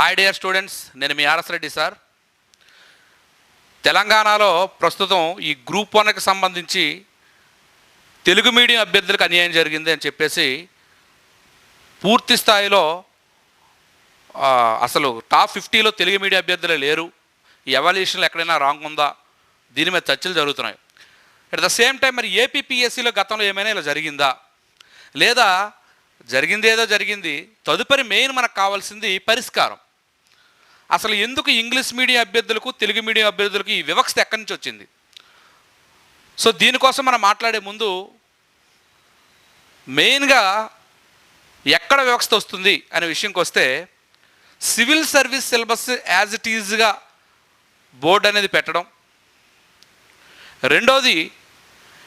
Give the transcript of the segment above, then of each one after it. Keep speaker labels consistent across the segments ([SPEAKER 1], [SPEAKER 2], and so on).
[SPEAKER 1] Hi dear students నేను మీ RS Reddy sir తెలంగాణలో ప్రస్తుతం ఈ గ్రూప్ వన్కి సంబంధించి తెలుగు మీడియం అభ్యర్థులకు అన్యాయం జరిగింది అని చెప్పేసి పూర్తి స్థాయిలో అసలు టాప్ ఫిఫ్టీలో తెలుగు మీడియం అభ్యర్థులే లేరు. ఈ ఎవాల్యూషన్లో ఎక్కడైనా రాంగ్ ఉందా? దీని మీద చర్చలు జరుగుతున్నాయి. అట్ ద సేమ్ టైం మరి ఏపీపీఎస్సీలో గతంలో ఏమైనా ఇలా జరిగిందా? లేదా జరిగింది ఏదో జరిగింది తదుపరి మెయిన్ మనకు కావాల్సింది పరిష్కారం. అసలు ఎందుకు ఇంగ్లీష్ మీడియం అభ్యర్థులకు తెలుగు మీడియం అభ్యర్థులకు ఈ వివక్షత ఎక్కడి నుంచి వచ్చింది? సో దీనికోసం మనం మాట్లాడే ముందు మెయిన్గా ఎక్కడ వ్యవస్థ వస్తుంది అనే విషయంకి వస్తే civil service syllabus as it ఈజ్గా board అనేది పెట్టడం. రెండోది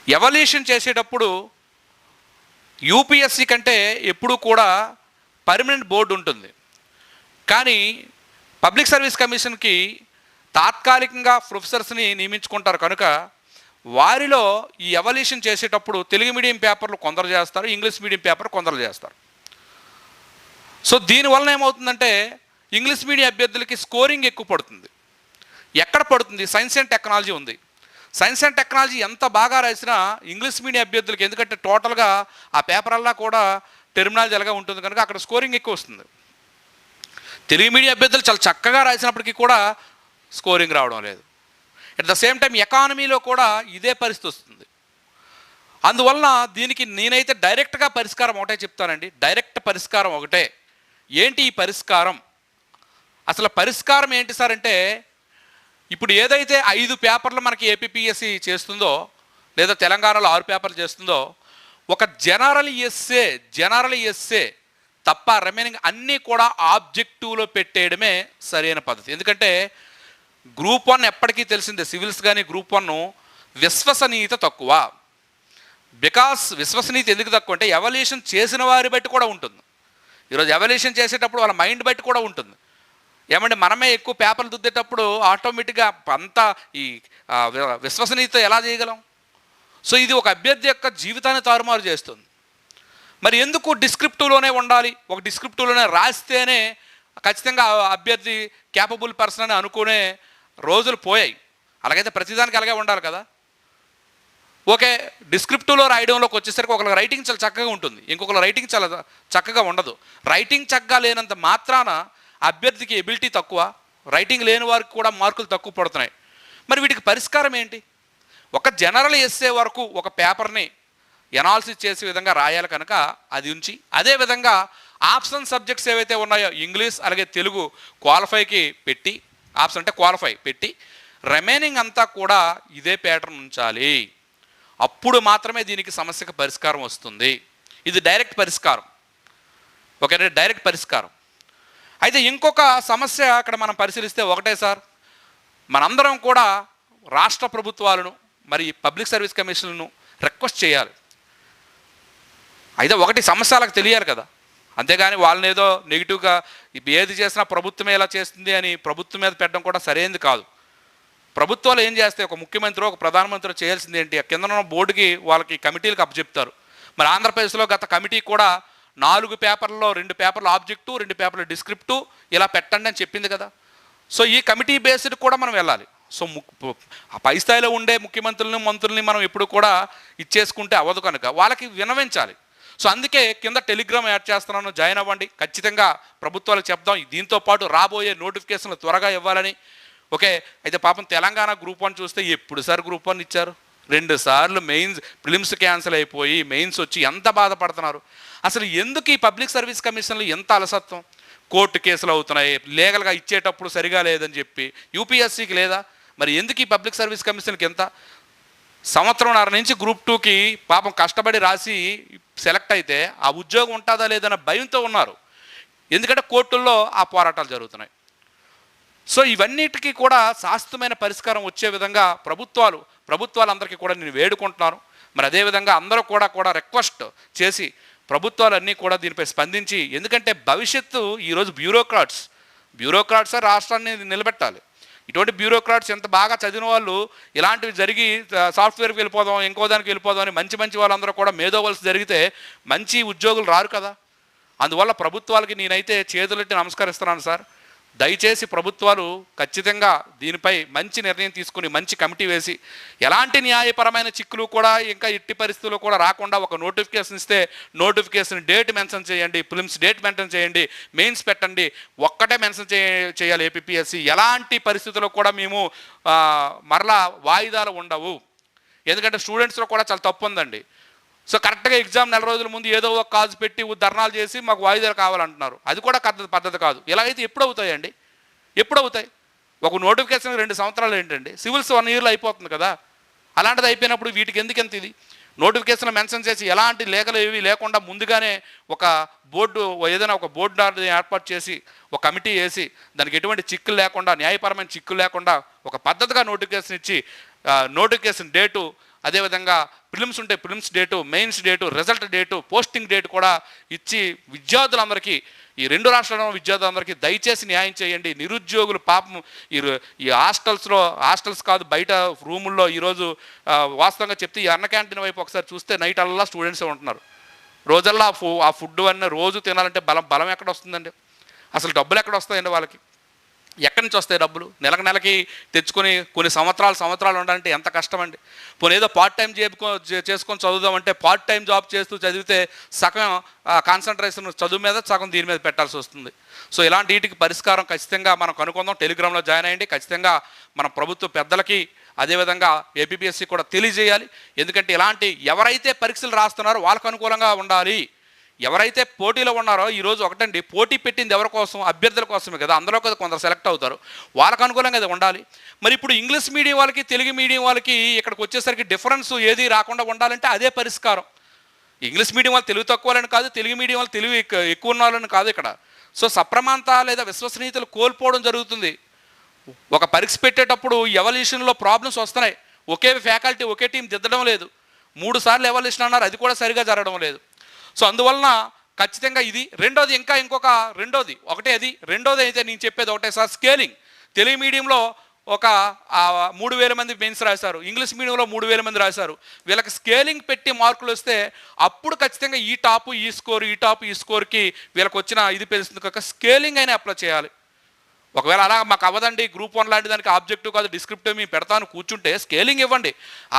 [SPEAKER 1] ఎవల్యూషన్ చేసేటప్పుడు యూపీఎస్సి కంటే ఎప్పుడూ కూడా పర్మనెంట్ బోర్డు ఉంటుంది. కానీ పబ్లిక్ సర్వీస్ కమిషన్కి తాత్కాలికంగా ప్రొఫెసర్స్ని నియమించుకుంటారు. కనుక వారిలో ఈ ఎవల్యూషన్ చేసేటప్పుడు తెలుగు మీడియం పేపర్లు కొందరు చేస్తారు ఇంగ్లీష్ మీడియం పేపర్ కొందరు చేస్తారు. సో దీనివలన ఏమవుతుందంటే ఇంగ్లీష్ మీడియం అభ్యర్థులకి స్కోరింగ్ ఎక్కువ పడుతుంది. ఎక్కడ పడుతుంది? సైన్స్ అండ్ టెక్నాలజీ ఉంది. సైన్స్ అండ్ టెక్నాలజీ ఎంత బాగా రాసినా ఇంగ్లీష్ మీడియం అభ్యర్థులకి ఎందుకంటే టోటల్గా ఆ పేపర్ అల్లా కూడా టెర్మినాలజీ అలాగా ఉంటుంది. కనుక అక్కడ స్కోరింగ్ ఎక్కువ వస్తుంది. తెలుగు మీడియా అభ్యర్థులు చాలా చక్కగా రాసినప్పటికీ కూడా స్కోరింగ్ రావడం లేదు. అట్ ద సేమ్ టైం ఎకానమీలో కూడా ఇదే పరిస్థితి వస్తుంది. అందువలన దీనికి నేనైతే డైరెక్ట్గా పరిష్కారం ఒకటే చెప్తానండి. డైరెక్ట్ పరిష్కారం ఒకటే. ఏంటి ఈ పరిష్కారం? అసలు పరిష్కారం ఏంటి సార్ అంటే ఇప్పుడు ఏదైతే ఐదు పేపర్లు మనకి ఏపీపీఎస్సి చేస్తుందో లేదా తెలంగాణలో ఆరు పేపర్లు చేస్తుందో ఒక జనరల్ ఎస్సే జనరల్ ఎస్సే తప్ప రిమైనింగ్ అన్నీ కూడా ఆబ్జెక్టివ్లో పెట్టేయడమే సరైన పద్ధతి. ఎందుకంటే గ్రూప్ వన్ ఎప్పటికీ తెలిసిందే సివిల్స్ కానీ గ్రూప్ వన్ విశ్వసనీయత తక్కువ. బికాస్ విశ్వసనీయత ఎందుకు తక్కువ అంటే ఎవల్యూషన్ చేసిన వారి బట్టి కూడా ఉంటుంది. ఈరోజు ఎవల్యూషన్ చేసేటప్పుడు వాళ్ళ మైండ్ బట్టి కూడా ఉంటుంది. ఏమంటే మనమే ఎక్కువ పేపర్లు దుద్దేటప్పుడు ఆటోమేటిక్గా అంతా ఈ విశ్వసనీయత ఎలా చేయగలం? సో ఇది ఒక అభ్యర్థి యొక్క జీవితాన్ని తారుమారు చేస్తుంది. మరి ఎందుకు డిస్క్రిప్టివ్లోనే ఉండాలి? ఒక డిస్క్రిప్టివ్లోనే రాస్తేనే ఖచ్చితంగా అభ్యర్థి క్యాపబుల్ పర్సన్ అని అనుకునే రోజులు పోయాయి. అలాగైతే ప్రతిదానికి అలాగే ఉండాలి కదా? ఓకే డిస్క్రిప్టివ్లో రాయడంలోకి వచ్చేసరికి ఒకళ్ళ రైటింగ్ చాలా చక్కగా ఉంటుంది. ఇంకొకళ్ళ రైటింగ్ చాలా చక్కగా ఉండదు. రైటింగ్ చక్కగా లేనంత మాత్రాన అభ్యర్థికి ఎబిలిటీ తక్కువ. రైటింగ్ లేని వారికి కూడా మార్కులు తక్కువ పడుతున్నాయి. మరి వీటికి పరిష్కారం ఏంటి? ఒక జనరల్ ఎస్సే వరకు ఒక పేపర్ని ఎనాలిసిస్ చేసే విధంగా రాయాలి కనుక అది ఉంచి అదే విధంగా ఆప్షన్ సబ్జెక్ట్స్ ఏవైతే ఉన్నాయో ఇంగ్లీష్ అలాగే తెలుగు క్వాలిఫైకి పెట్టి ఆప్షన్ అంటే క్వాలిఫై పెట్టి రిమైనింగ్ అంతా కూడా ఇదే ప్యాటర్న్ ఉంచాలి. అప్పుడు మాత్రమే దీనికి సమస్యకు పరిష్కారం వస్తుంది. ఇది డైరెక్ట్ పరిష్కారం. ఓకే డైరెక్ట్ పరిష్కారం. అయితే ఇంకొక సమస్య అక్కడ మనం పరిశీలిస్తే ఒకటే సార్. మనందరం కూడా రాష్ట్ర ప్రభుత్వాలను మరి పబ్లిక్ సర్వీస్ కమిషన్లను రిక్వెస్ట్ చేయాలి. అయితే ఒకటి సమస్యలకు తెలియాలి కదా. అంతేగాని వాళ్ళని ఏదో నెగిటివ్గా ఇప్పుడు ఏది చేసినా ప్రభుత్వమే ఇలా చేస్తుంది అని ప్రభుత్వం మీద పెట్టడం కూడా సరైనది కాదు. ప్రభుత్వాలు ఏం చేస్తాయి? ఒక ముఖ్యమంత్రి ఒక ప్రధానమంత్రి చేయాల్సింది ఏంటి? ఆ కింద ఉన్న బోర్డుకి వాళ్ళకి కమిటీలకు అప్పచెప్తారు మరి ఆంధ్రప్రదేశ్లో గత కమిటీ కూడా నాలుగు పేపర్లలో రెండు పేపర్లు ఆబ్జెక్టు రెండు పేపర్లు డిస్క్రిప్టు ఇలా పెట్టండి అని చెప్పింది కదా. సో ఈ కమిటీ బేస్డ్ కూడా మనం వెళ్ళాలి. సో ము- ఆ పై స్థాయిలో ఉండే ముఖ్యమంత్రులని మంత్రుల్ని మనం ఎప్పుడు కూడా ఇచ్చేసుకుంటే అవ్వదు కనుక వాళ్ళకి వినవించాలి. సో అందుకే కింద టెలిగ్రామ్ యాడ్ చేస్తున్నాను జాయిన్ అవ్వండి. ఖచ్చితంగా ప్రభుత్వాలకు చెప్దాం. దీంతో పాటు రాబోయే నోటిఫికేషన్లు త్వరగా ఇవ్వాలని. ఓకే అయితే పాపం తెలంగాణ గ్రూప్ వన్ చూస్తే ఎప్పుడు సార్ గ్రూప్ వన్ ఇచ్చారు? రెండు సార్లు మెయిన్స్ ప్రిలిమ్స్ క్యాన్సిల్ అయిపోయి మెయిన్స్ వచ్చి ఎంత బాధపడుతున్నారు? అసలు ఎందుకు ఈ పబ్లిక్ సర్వీస్ కమిషన్లు ఎంత అలసత్వం? కోర్టు కేసులు అవుతున్నాయి లీగల్గా ఇచ్చేటప్పుడు సరిగా లేదని చెప్పి. యూపీఎస్సీకి లేదా? మరి ఎందుకు ఈ పబ్లిక్ సర్వీస్ కమిషన్కి ఎంత సంవత్సరంన్నర నుంచి గ్రూప్ టూకి పాపం కష్టపడి రాసి సెలెక్ట్ అయితే ఆ ఉద్యోగం ఉంటుందా లేదన్న భయంతో ఉన్నారు. ఎందుకంటే కోర్టుల్లో ఆ పోరాటాలు జరుగుతున్నాయి. సో ఇవన్నిటికీ కూడా శాశ్వతమైన పరిష్కారం వచ్చే విధంగా ప్రభుత్వాలు ప్రభుత్వాలందరికీ కూడా నేను వేడుకుంటున్నాను. మరి అదేవిధంగా అందరూ కూడా కూడా రిక్వెస్ట్ చేసి ప్రభుత్వాలన్నీ కూడా దీనిపై స్పందించి ఎందుకంటే భవిష్యత్తు ఈరోజు బ్యూరోక్రాట్స్ బ్యూరోక్రాట్సే రాష్ట్రాన్ని నిలబెట్టాలి. ఇటువంటి బ్యూరోక్రాట్స్ ఎంత బాగా చదివిన వాళ్ళు ఇలాంటివి జరిగి సాఫ్ట్వేర్కి వెళ్ళిపోదాం ఇంకో దానికి వెళ్ళిపోదాం అని మంచి మంచి వాళ్ళందరూ కూడా మేధోవలసి జరిగితే మంచి ఉద్యోగులు రారు కదా. అందువల్ల ప్రభుత్వాలకి నేనైతే చేతులెట్టి నమస్కరిస్తున్నాను సార్. దయచేసి ప్రభుత్వాలు ఖచ్చితంగా దీనిపై మంచి నిర్ణయం తీసుకుని మంచి కమిటీ వేసి ఎలాంటి న్యాయపరమైన చిక్కులు కూడా ఇంకా ఎట్టి పరిస్థితుల్లో కూడా రాకుండా ఒక నోటిఫికేషన్ ఇస్తే నోటిఫికేషన్ డేట్ మెన్షన్ చేయండి ఫిలిమ్స్ డేట్ మెన్షన్ చేయండి మెయిన్స్ పెట్టండి ఒక్కటే మెన్షన్ చే చేయాలి ఏపీఎస్సి ఎలాంటి పరిస్థితుల్లో కూడా మేము మరలా వాయిదాలు ఉండవు. ఎందుకంటే స్టూడెంట్స్లో కూడా చాలా తప్పు ఉందండి. సో కరెక్ట్గా ఎగ్జామ్ నెల రోజుల ముందు ఏదో ఒక కాజు పెట్టి ధర్నాలు చేసి మాకు వాయిదాలు కావాలంటున్నారు. అది కూడా పద్ధతి పద్ధతి కాదు. ఇలా అయితే ఎప్పుడు అవుతాయండి? ఎప్పుడు అవుతాయి? ఒక నోటిఫికేషన్ రెండు సంవత్సరాలు ఏంటండి? సివిల్స్ వన్ ఇయర్లో అయిపోతుంది కదా? అలాంటిది అయిపోయినప్పుడు వీటికి ఎందుకు ఎంత ఇది? నోటిఫికేషన్లో మెన్షన్ చేసి ఎలాంటి లేఖలు ఏవి లేకుండా ముందుగానే ఒక బోర్డు ఏదైనా ఒక బోర్డు ఏర్పాటు చేసి ఒక కమిటీ వేసి దానికి ఎటువంటి చిక్కులు లేకుండా న్యాయపరమైన చిక్కులు లేకుండా ఒక పద్ధతిగా నోటిఫికేషన్ ఇచ్చి నోటిఫికేషన్ డేటు అదేవిధంగా ప్రిలిమ్స్ ఉంటే prelims date mains date result date posting date కూడా ఇచ్చి విద్యార్థులందరికీ ఈ రెండు రాష్ట్రాల విద్యార్థులందరికీ దయచేసి న్యాయం చేయండి. నిరుద్యోగులు పాపం ఈ ఈ హాస్టల్స్లో హాస్టల్స్ కాదు బయట రూముల్లో ఈరోజు వాస్తవంగా చెప్తే ఈ అన్న క్యాంటీన్ వైపు ఒకసారి చూస్తే నైట్ అల్లా స్టూడెంట్సే ఉంటున్నారు. రోజల్లా ఆ ఫు ఆ ఫుడ్ అన్నీ రోజు తినాలంటే బలం బలం ఎక్కడ వస్తుందండి? అసలు డబ్బులు ఎక్కడ వస్తాయండి వాళ్ళకి? ఎక్కడి నుంచి వస్తాయి డబ్బులు? నెలకు నెలకి తెచ్చుకొని కొన్ని సంవత్సరాలు సంవత్సరాలు ఉండాలంటే ఎంత కష్టమండి. పోనీ ఏదో పార్ట్ టైం చేపుకో చేసుకొని చదువుదామంటే పార్ట్ టైం జాబ్ చేస్తూ చదివితే సగం కాన్సన్ట్రేషన్ చదువు మీద సగం దీని మీద పెట్టాల్సి వస్తుంది. సో ఇలాంటి వీటికి పరిష్కారం ఖచ్చితంగా మనం కనుక్కుందాం. టెలిగ్రామ్లో జాయిన్ అయ్యండి. ఖచ్చితంగా మన ప్రభుత్వ పెద్దలకి అదేవిధంగా ఏపీఎస్సి కూడా తెలియజేయాలి. ఎందుకంటే ఇలాంటి ఎవరైతే పరీక్షలు రాస్తున్నారో వాళ్ళకు అనుకూలంగా ఉండాలి. ఎవరైతే పోటీలో ఉన్నారో ఈరోజు ఒకటండి పోటీ పెట్టింది ఎవరి కోసం? అభ్యర్థుల కోసమే కదా. అందులో కదా కొందరు సెలెక్ట్ అవుతారు. వాళ్ళకు అనుకూలంగా అది ఉండాలి. మరి ఇప్పుడు ఇంగ్లీష్ మీడియం వాళ్ళకి తెలుగు మీడియం వాళ్ళకి ఇక్కడికి వచ్చేసరికి డిఫరెన్స్ ఏది రాకుండా ఉండాలంటే అదే పరిష్కారం. ఇంగ్లీష్ మీడియం వాళ్ళు తెలుగు తక్కువ వాళ్ళని కాదు తెలుగు మీడియం వాళ్ళు తెలుగు ఎక్కువ ఉన్న వాళ్ళని కాదు ఇక్కడ. సో సప్రమాంత లేదా విశ్వసనీయతలు కోల్పోవడం జరుగుతుంది. ఒక పరీక్ష పెట్టేటప్పుడు ఎవల్యూషన్లో ప్రాబ్లమ్స్ వస్తున్నాయి. ఒకే ఫ్యాకల్టీ ఒకే టీం దిద్దడం లేదు. మూడు సార్లు ఎవల్యూషన్ అన్నారు అది కూడా సరిగా జరగడం లేదు. సో అందువలన ఖచ్చితంగా ఇది రెండోది ఇంకా ఇంకొక రెండోది. ఒకటే అది. రెండోది అయితే నేను చెప్పేది ఒకటే సార్ స్కేలింగ్. తెలుగు మీడియంలో ఒక మూడు వేల మంది మెయిన్స్ రాశారు. ఇంగ్లీష్ మీడియంలో మూడు వేల మంది రాశారు. వీళ్ళకి స్కేలింగ్ పెట్టి మార్కులు వస్తే అప్పుడు ఖచ్చితంగా ఈ టాపు ఈ స్కోర్ ఈ టాప్ ఈ స్కోర్కి వీళ్ళకి వచ్చిన ఇది పెరుగుతుంది. కనుక స్కేలింగ్ అయినా అప్లై చేయాలి. ఒకవేళ అలా మాకు అవ్వదండి గ్రూప్ వన్ లాంటి దానికి ఆబ్జెక్టివ్ కాదు డిస్క్రిప్టివ్ మేము పెడతాను కూర్చుంటే స్కేలింగ్ ఇవ్వండి.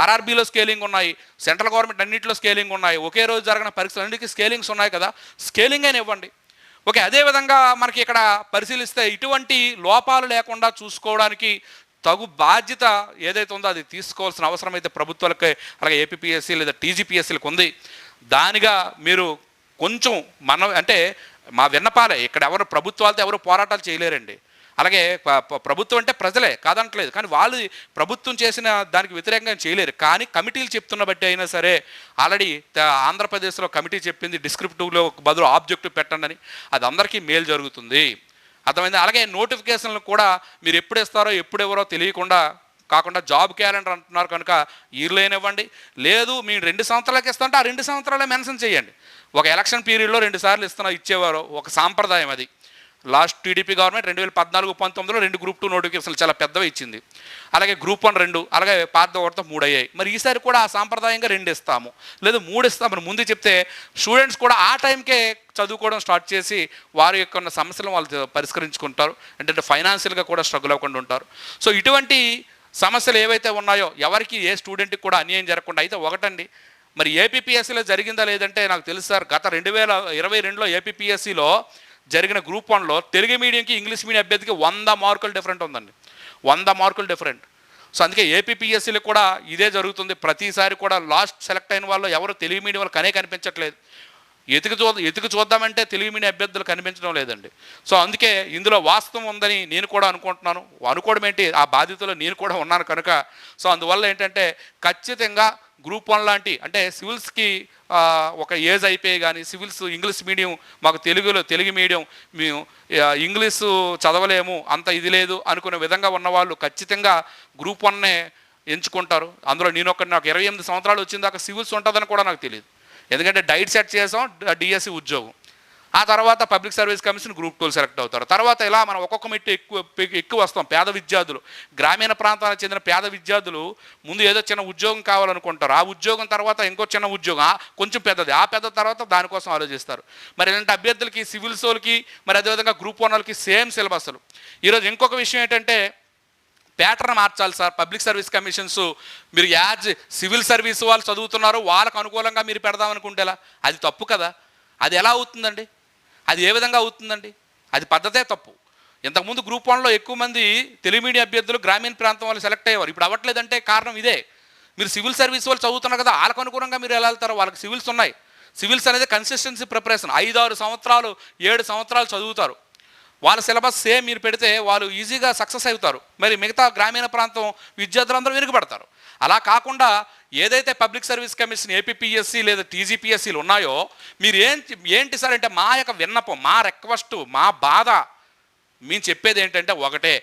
[SPEAKER 1] ఆర్ఆర్బీలో స్కేలింగ్ ఉన్నాయి సెంట్రల్ గవర్నమెంట్ అన్నింటిలో స్కేలింగ్ ఉన్నాయి ఒకే రోజు జరిగిన పరీక్షలు అన్నిటికీ స్కేలింగ్స్ ఉన్నాయి కదా స్కేలింగ్ అయినా ఇవ్వండి. ఓకే అదేవిధంగా మనకి ఇక్కడ పరిశీలిస్తే ఇటువంటి లోపాలు లేకుండా చూసుకోవడానికి తగు బాధ్యత ఏదైతే ఉందో అది తీసుకోవాల్సిన అవసరం అయితే ప్రభుత్వాలకి అలాగే ఏపీఎస్సీ లేదా టీజీపీఎస్సీలకు ఉంది. దానిగా మీరు కొంచెం మనం అంటే మా విన్నపాలే ఇక్కడ ఎవరు ప్రభుత్వాలతో ఎవరు పోరాటాలు చేయలేరండి. అలాగే ప్రభుత్వం అంటే ప్రజలే కాదంటలేదు. కానీ వాళ్ళు ప్రభుత్వం చేసిన దానికి వ్యతిరేకంగా చేయలేరు. కానీ కమిటీలు చెప్తున్న బట్టి అయినా సరే ఆల్రెడీ ఆంధ్రప్రదేశ్లో కమిటీ చెప్పింది డిస్క్రిప్టివ్లో బదులు ఆబ్జెక్టివ్ పెట్టండి అని అది అందరికీ మేలు జరుగుతుంది. అర్థమైంది? అలాగే నోటిఫికేషన్లు కూడా మీరు ఎప్పుడు ఇస్తారో ఎప్పుడు ఎవరో తెలియకుండా కాకుండా జాబ్ క్యాలెండర్ అంటున్నారు కనుక ఇవ్వండి. లేదు మీరు రెండు సంవత్సరాలకి ఇస్తుంటే ఆ రెండు సంవత్సరాలే మెన్షన్ చేయండి. ఒక ఎలక్షన్ పీరియడ్లో రెండు సార్లు ఇస్తున్నా ఇచ్చేవారు. ఒక సాంప్రదాయం అది. లాస్ట్ టీడీపీ గవర్నమెంట్ రెండు వేల పద్నాలుగు పంతొమ్మిదిలో రెండు గ్రూప్ టూ నోటిఫికేషన్లు చాలా పెద్దవి ఇచ్చింది. అలాగే గ్రూప్ వన్ రెండు అలాగే పాత ఒకటితో మూడు అయ్యాయి మరి ఈసారి కూడా ఆ సాంప్రదాయంగా రెండు ఇస్తాము లేదు మూడు ఇస్తామని ముందు చెప్తే స్టూడెంట్స్ కూడా ఆ టైంకే చదువుకోవడం స్టార్ట్ చేసి వారి యొక్క ఉన్న సమస్యలను వాళ్ళు పరిష్కరించుకుంటారు. ఏంటంటే ఫైనాన్షియల్గా కూడా స్ట్రగుల్ అవ్వకుండా ఉంటారు. సో ఇటువంటి సమస్యలు ఏవైతే ఉన్నాయో ఎవరికి ఏ స్టూడెంట్కి కూడా అన్యాయం జరగకుండా అయితే ఒకటండి. మరి ఏపీపీఎస్సీలో జరిగిందా లేదంటే నాకు తెలుసు సార్ గత రెండు వేల ఇరవై రెండులో ఏపీపీఎస్సీలో జరిగిన గ్రూప్ వన్లో తెలుగు మీడియంకి ఇంగ్లీష్ మీడియం అభ్యర్థికి వంద మార్కులు డిఫరెంట్ ఉందండి. వంద మార్కులు డిఫరెంట్. సో అందుకే ఏపీఎస్సీలో కూడా ఇదే జరుగుతుంది. ప్రతిసారి కూడా లాస్ట్ సెలెక్ట్ అయిన వాళ్ళు ఎవరు తెలుగు మీడియం వాళ్ళు కనే కనిపించట్లేదు. ఎతికి చూ ఎతికి చూద్దామంటే తెలుగు మీడియం అభ్యర్థులు కనిపించడం లేదండి. సో అందుకే ఇందులో వాస్తవం ఉందని నేను కూడా అనుకుంటున్నాను. అనుకోవడం ఏంటి? ఆ బాధ్యతలో నేను కూడా ఉన్నాను కనుక. సో అందువల్ల ఏంటంటే ఖచ్చితంగా గ్రూప్ వన్ లాంటి అంటే సివిల్స్కి ఒక ఏజ్ అయిపోయి కానీ సివిల్స్ ఇంగ్లీష్ మీడియం మాకు తెలుగులో తెలుగు మీడియం మేము ఇంగ్లీషు చదవలేము అంత ఇది లేదు అనుకునే విధంగా ఉన్నవాళ్ళు ఖచ్చితంగా గ్రూప్ వన్నే ఎంచుకుంటారు. అందులో నేను ఒక నాకు ఇరవై ఎనిమిది సంవత్సరాలు వచ్చిన దాకా సివిల్స్ ఉంటుందని కూడా నాకు తెలియదు. ఎందుకంటే డైట్ సెట్ చేసాం డిఎస్సి ఉద్యోగం. ఆ తర్వాత పబ్లిక్ సర్వీస్ కమిషన్ గ్రూప్ టూలు సెలెక్ట్ అవుతారు. తర్వాత ఇలా మనం ఒక్కొక్క మెట్టు ఎక్కువ ఎక్కువ వస్తాం. పేద విద్యార్థులు. గ్రామీణ ప్రాంతాలకు చెందిన పేద విద్యార్థులు ముందు ఏదో చిన్న ఉద్యోగం కావాలనుకుంటారు. ఆ ఉద్యోగం తర్వాత ఇంకో చిన్న ఉద్యోగం కొంచెం పెద్దది. ఆ పెద్ద తర్వాత దానికోసం ఆలోచిస్తారు. మరి ఇలాంటి అభ్యర్థులకి సివిల్ సోల్కి మరి అదేవిధంగా గ్రూప్ వన్ వాళ్ళకి సేమ్ సిలబస్లు ఈరోజు ఇంకొక విషయం ఏంటంటే ప్యాటర్న్ మార్చాలి సార్. పబ్లిక్ సర్వీస్ కమిషన్స్ మీరు యాజ్ సివిల్ సర్వీస్ వాళ్ళు చదువుతున్నారు వాళ్ళకు అనుకూలంగా మీరు పెడదామనుకుంటేలా అది తప్పు కదా. అది ఎలా అవుతుందండి? అది ఏ విధంగా అవుతుందండి? అది పద్ధతే తప్పు. ఇంతకుముందు గ్రూప్ వన్లో ఎక్కువ మంది తెలుగు మీడియం అభ్యర్థులు గ్రామీణ ప్రాంతం వాళ్ళు సెలెక్ట్ అయ్యేవారు. ఇప్పుడు అవ్వట్లేదంటే కారణం ఇదే. మీరు సివిల్ సర్వీస్ వాళ్ళు చదువుతున్నారు కదా వాళ్ళకు అనుగుణంగా మీరు ఎలా వెళ్తారు వాళ్ళకి సివిల్స్ ఉన్నాయి. సివిల్స్ అనేది కన్సిస్టెన్సీ ప్రిపరేషన్. ఐదు ఆరు సంవత్సరాలు ఏడు సంవత్సరాలు చదువుతారు. వాళ్ళ సిలబస్ సేమ్ మీరు పెడితే వాళ్ళు ఈజీగా సక్సెస్ అవుతారు. మరి మిగతా గ్రామీణ ప్రాంతం విద్యార్థులందరూ వెనుకబడతారు. అలా కాకుండా ఏదైతే పబ్లిక్ సర్వీస్ కమిషన్ ఏపీపీఎస్సీ లేదా టీజీపీఎస్సీలు ఉన్నాయో మీరు ఏంటి ఏంటి సార్ అంటే మా యొక్క విన్నపం మా రిక్వెస్ట్ మా బాధ? మేము చెప్పేది ఏంటంటే ఒకటే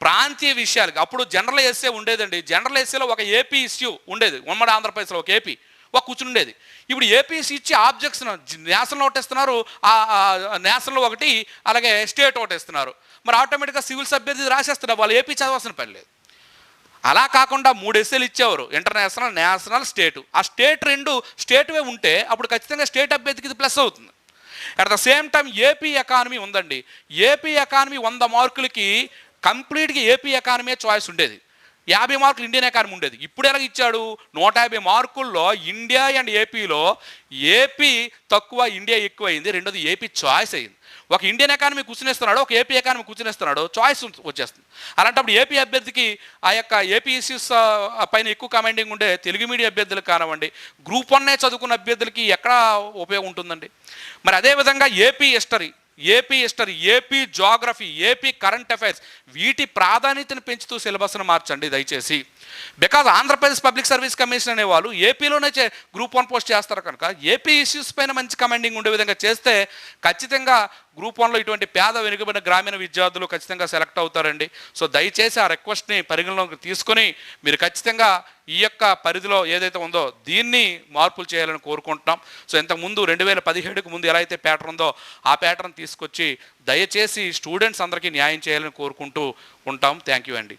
[SPEAKER 1] ప్రాంతీయ విషయాలకి అప్పుడు జనరల్ ఎస్ఏ ఉండేదండి. జనరల్ ఎస్సీలో ఒక ఏపీ ఇష్యూ ఉండేది. ఉమ్మడి ఆంధ్రప్రదేశ్లో ఒక ఏపీ ఒక కూర్చుని ఉండేది. ఇప్పుడు ఏపీసీ ఇచ్చి ఆబ్జెక్ట్స్ నేషనల్ ఒకటి ఇస్తున్నారు నేషనల్ ఒకటి అలాగే స్టేట్ ఓటేస్తున్నారు మరి ఆటోమేటిక్గా సివిల్ అభ్యర్థి రాసేస్తున్నారు వాళ్ళు ఏపీ చదవాల్సిన పని లేదు. అలా కాకుండా మూడు ఎస్ఏలు ఇచ్చేవారు ఇంటర్నేషనల్ నేషనల్ స్టేట్ ఆ స్టేట్ రెండు స్టేట్వే ఉంటే అప్పుడు ఖచ్చితంగా స్టేట్ అభ్యర్థికి ఇది ప్లస్ అవుతుంది. At the same time AP economy ఉందండి. ఏపీ ఎకానమీ వంద మార్కులకి కంప్లీట్గా ఏపీ ఎకానమీ చాయిస్ ఉండేది? యాభై మార్కులు ఇండియన్ ఎకానమీ ఉండేది. ఇప్పుడు ఎలా ఇచ్చాడు? నూట యాభై మార్కుల్లో ఇండియా అండ్ ఏపీలో ఏపీ తక్కువ ఇండియా ఎక్కువ అయింది రెండోది ఏపీ చాయిస్ అయింది ఒక ఇండియన్ ఎకానమీ కూర్చునేస్తున్నాడు ఒక ఏపీ ఎకానమీ కూర్చునేస్తున్నాడు చాయిస్ వచ్చేస్తుంది. అలాంటప్పుడు ఏపీ అభ్యర్థికి ఆ యొక్క ఏపీ ఇష్యూస్ పైన ఎక్కువ కమాండింగ్ ఉండే తెలుగు మీడియా అభ్యర్థులకు కానివ్వండి గ్రూప్ వన్నే చదువుకున్న అభ్యర్థులకి ఎక్కడ ఉపయోగం ఉంటుందండి? మరి అదేవిధంగా AP history. AP history AP geography AP current affairs వీటి ప్రాధాన్యతను పెంచుతూ సిలబస్ను మార్చండి దయచేసి. Because Andhra Pradesh public service commission అనే వాళ్ళు ఏపీలోనే చే గ్రూప్ వన్ పోస్ట్ చేస్తారు కనుక ఏపీ ఇష్యూస్ పైన మంచి కమాండింగ్ ఉండే విధంగా చేస్తే ఖచ్చితంగా గ్రూప్ వన్లో ఇటువంటి పేద వెనుకబడిన గ్రామీణ విద్యార్థులు ఖచ్చితంగా సెలెక్ట్ అవుతారండి. సో దయచేసి ఆ రిక్వెస్ట్ని పరిగణలోకి తీసుకొని మీరు ఖచ్చితంగా ఈ యొక్క పరిధిలో ఏదైతే ఉందో దీన్ని మార్పులు చేయాలని కోరుకుంటున్నాం. సో ఇంతకుముందు రెండు వేల పదిహేడుకు ముందు ఎలా అయితే ప్యాటర్న్ ఉందో ఆ ప్యాటర్న్ తీసుకొచ్చి దయచేసి స్టూడెంట్స్ అందరికీ న్యాయం చేయాలని కోరుకుంటూ ఉంటాం. థ్యాంక్ యూ అండి.